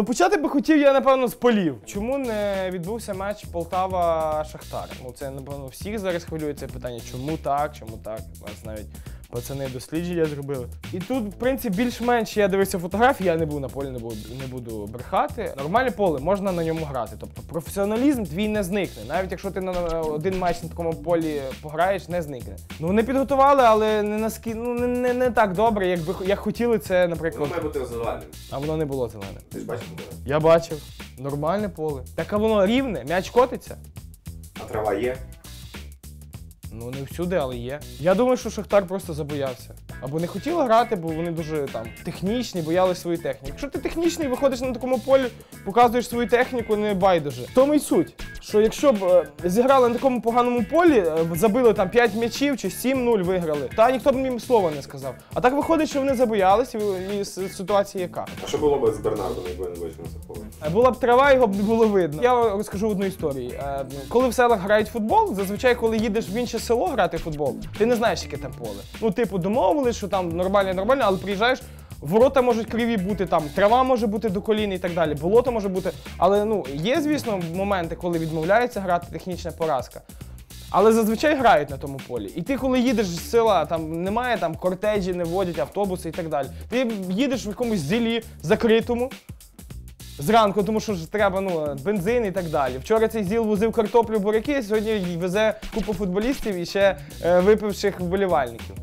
Ну, почати би хотів я, напевно, з полів. Чому не відбувся матч Полтава-Шахтар? Ну, це, напевно, всіх зараз хвилює це питання. Чому так, чому так? У нас навіть пацани дослідження зробили. І тут, в принципі, більш-менш я дивився фотографії, я не був на полі, не буду, не буду брехати. Нормальне поле, можна на ньому грати. Тобто професіоналізм твій не зникне. Навіть якщо ти на один матч на такому полі пограєш, не зникне. Ну, вони підготували, але не наскільки, ну, не, не, не так добре, як би як хотіли це, Воно наприклад. має бути розвивальним. А воно не було зелене. Ти ж буде. Я бачив. Нормальне поле. Так а воно рівне, м'яч котиться. А трава є. Ну не всюди, але є. Я думаю, що Шахтар просто забоявся. Або не хотіли грати, бо вони дуже там технічні, боялись свої техніки. Якщо ти технічний, виходиш на такому полі, показуєш свою техніку, не байдуже. В тому й суть, що якщо б е, зіграли на такому поганому полі, е, забили там 5 м'ячів чи 7-0 виграли, та ніхто б їм слова не сказав. А так виходить, що вони забоялись, і, ситуація яка. А що було б з Бернардом, якби він вийшов на це поле? Е, Була б трава, його б не було видно. Я розкажу одну історію. Коли в селах грають футбол, зазвичай, коли їдеш в інше село грати в футбол, ти не знаєш, яке там поле. Ну, типу, домовились, що там нормально, нормально, але приїжджаєш. Ворота можуть криві бути, там трава може бути до колін і так далі, болото може бути. Але ну є, звісно, моменти, коли відмовляються грати технічна поразка. Але зазвичай грають на тому полі. І ти, коли їдеш з села, там немає там кортежі, не водять автобуси і так далі. Ти їдеш в якомусь зілі закритому, Зранку, тому що ж треба ну, бензин і так далі. Вчора цей зіл возив картоплю буряки, сьогодні везе купу футболістів і ще е, випивших вболівальників.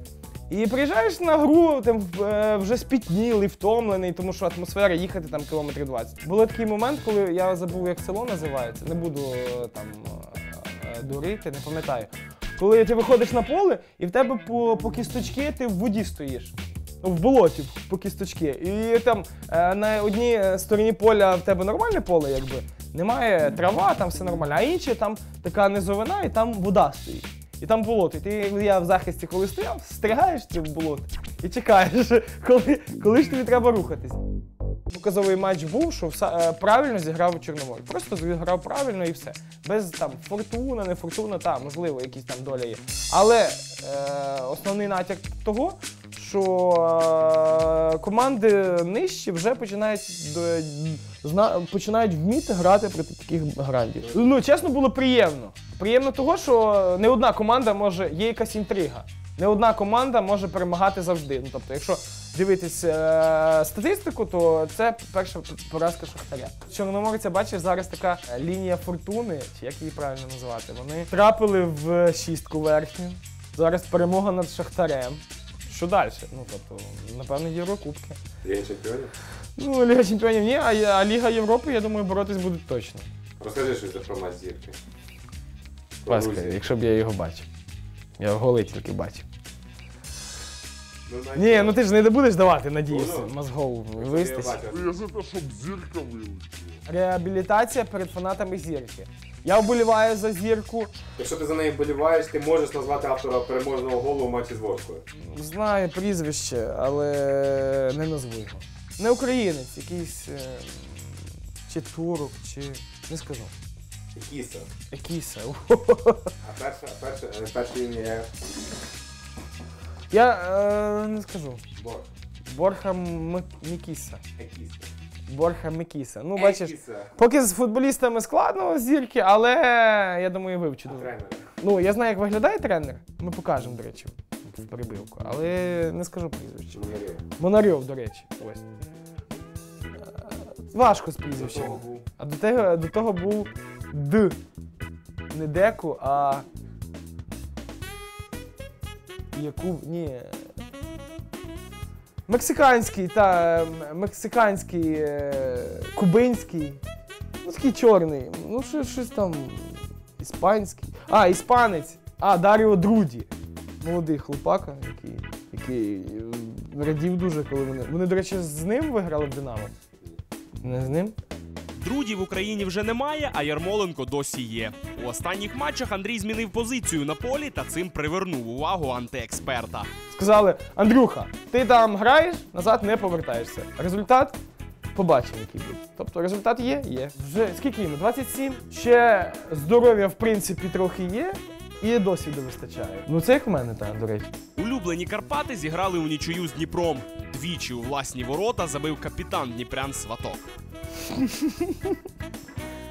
І приїжджаєш на гру, там е, вже спітнілий, втомлений, тому що атмосфера їхати там кілометрів 20. Був такий момент, коли я забув, як село називається, не буду е, там е, дурити, не пам'ятаю. Коли ти виходиш на поле, і в тебе по, по кісточки ти в воді стоїш. Ну, В болоті по кісточки. І там на одній стороні поля в тебе нормальне поле, якби немає трава, там все нормально, а інші там така низовина, і там вода стоїть. І там болото. І ти я в захисті, коли стояв, стригаєш це болото і чекаєш, коли, коли ж тобі треба рухатись. Показовий матч був, що е, правильно зіграв Чорномор. Просто зіграв правильно і все. Без там фортуна, не фортуна, та, можливо, якісь там доля є. Але е, основний натяк того, що е, команди нижчі вже починають, починають вміти грати проти таких грандів. Ну, чесно, було приємно. Приємно того, що не одна команда може, є якась інтрига. Не одна команда може перемагати завжди. Ну, тобто, якщо дивитись е, статистику, то це перша поразка Шахтаря. Чорноморця, бачиш, зараз така е, лінія фортуни, чи як її правильно називати, вони трапили в шістку верхню. Зараз перемога над Шахтарем. Що далі? Ну, тобто, напевно, Єврокубки. Є чемпіонів? Ну, Ліга Чемпіонів ні, а, а Ліга Європи, я думаю, боротись будуть точно. Розкажи щось про матч зірки. Про Ласка, якщо б я його бачив. Я голи тільки бачив. Ну, Ні, ну ти ж не будеш давати, надіюся, Буду. мозгов Я вистачить. Я за те, щоб зірка вилетіла. Реабілітація перед фанатами зірки. Я вболіваю за зірку. Якщо ти за неї вболіваєш, ти можеш назвати автора переможного голу у матчі з Ворською. Знаю прізвище, але не назву його. Не українець, якийсь е, чи турок, чи не скажу. Кіса. Якийсь. А перша, перша, е, перша ім'я Я е, не скажу. Бор. Борха М- Мікіса. Екіса. Борха Мікіса. Ну, бачиш, Екіса. поки з футболістами складно зірки, але я думаю, вивчу. А дуже. тренер. Ну, я знаю, як виглядає тренер. Ми покажемо, до речі, в перебивку. Але не скажу прізвище. Чоловік. Монарьов, до речі. Ось. Е, Важко з прізвищем. Того був. А до того, до того був Д. Не Деку, а. Яку. Ні. Мексиканський, та мексиканський, е, кубинський. Ну, такий чорний. Ну, що, щось там. Іспанський. А, іспанець. А, Даріо Друді. Молодий хлопака, який, який е, радів дуже, коли вони. Вони, до речі, з ним виграли в Динамо. Не з ним? Друді в Україні вже немає, а Ярмоленко досі є. У останніх матчах Андрій змінив позицію на полі та цим привернув увагу антиексперта. Сказали: Андрюха, ти там граєш, назад не повертаєшся. Результат побачимо, який буде. Тобто результат є, є. Вже скільки йому? 27. Ще здоров'я, в принципі, трохи є, і досвіду вистачає. Ну це як в мене, так, до речі. Улюблені Карпати зіграли у нічию з Дніпром. Двічі у власні ворота забив капітан Дніпрян Сваток.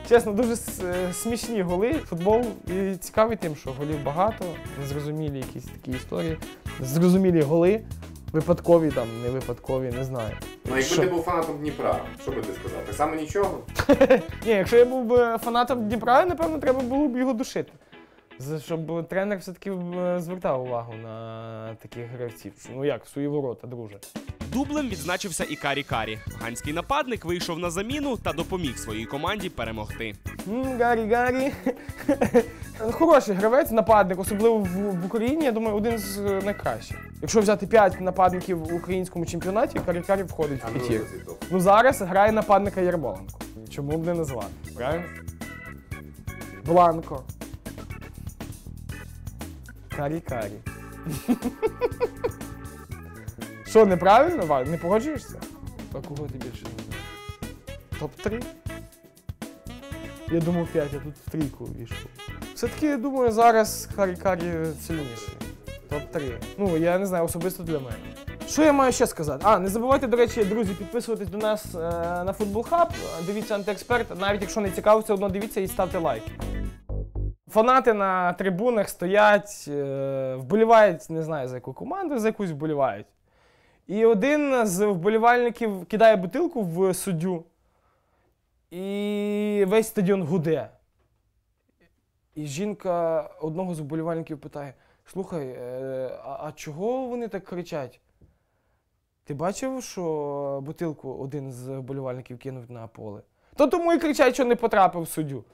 Чесно, дуже е, смішні голи. Футбол і цікавий тим, що голів багато, незрозумілі якісь такі історії, зрозумілі голи, випадкові там, не випадкові, не знаю. Ну, якби ти був фанатом Дніпра, що би ти сказав? Так само нічого? Ні, якщо я був би фанатом Дніпра, напевно, треба було б його душити. Щоб тренер все-таки е, звертав увагу на таких гравців. Ну як, в свої ворота, друже. Дублем відзначився і Карі Карі. Ганський нападник вийшов на заміну та допоміг своїй команді перемогти. М, Гаррі, Гаррі. Хороший гравець, нападник, особливо в, в Україні, я думаю, один з е, найкращих. Якщо взяти 5 нападників в українському чемпіонаті, Карікарі входить А в ну, п'ятір. топ. Ну зараз грає нападника Ярмоленко. Чому б не назвати? Правильно? Бланко. Карі-карі. Що, неправильно, Валь? Не погоджуєшся? А кого ти більше не знаєш? Топ-3? Я думав 5, я тут в трійку війшов. Все-таки, я думаю, зараз Харі-Карі сильніший. Топ-3. Ну, я не знаю, особисто для мене. Що я маю ще сказати? А, не забувайте, до речі, друзі, підписуватись до нас е, на Футбол Хаб. Дивіться антиексперт. Навіть якщо не цікаво, все одно дивіться і ставте лайки. Фанати на трибунах стоять, е, вболівають, не знаю за яку команду, за якусь вболівають. І один з вболівальників кидає бутилку в суддю, і весь стадіон гуде. І жінка одного з вболівальників питає: слухай, е, а, а чого вони так кричать? Ти бачив, що бутилку один з вболівальників кинув на поле? То тому і кричать, що не потрапив в суддю.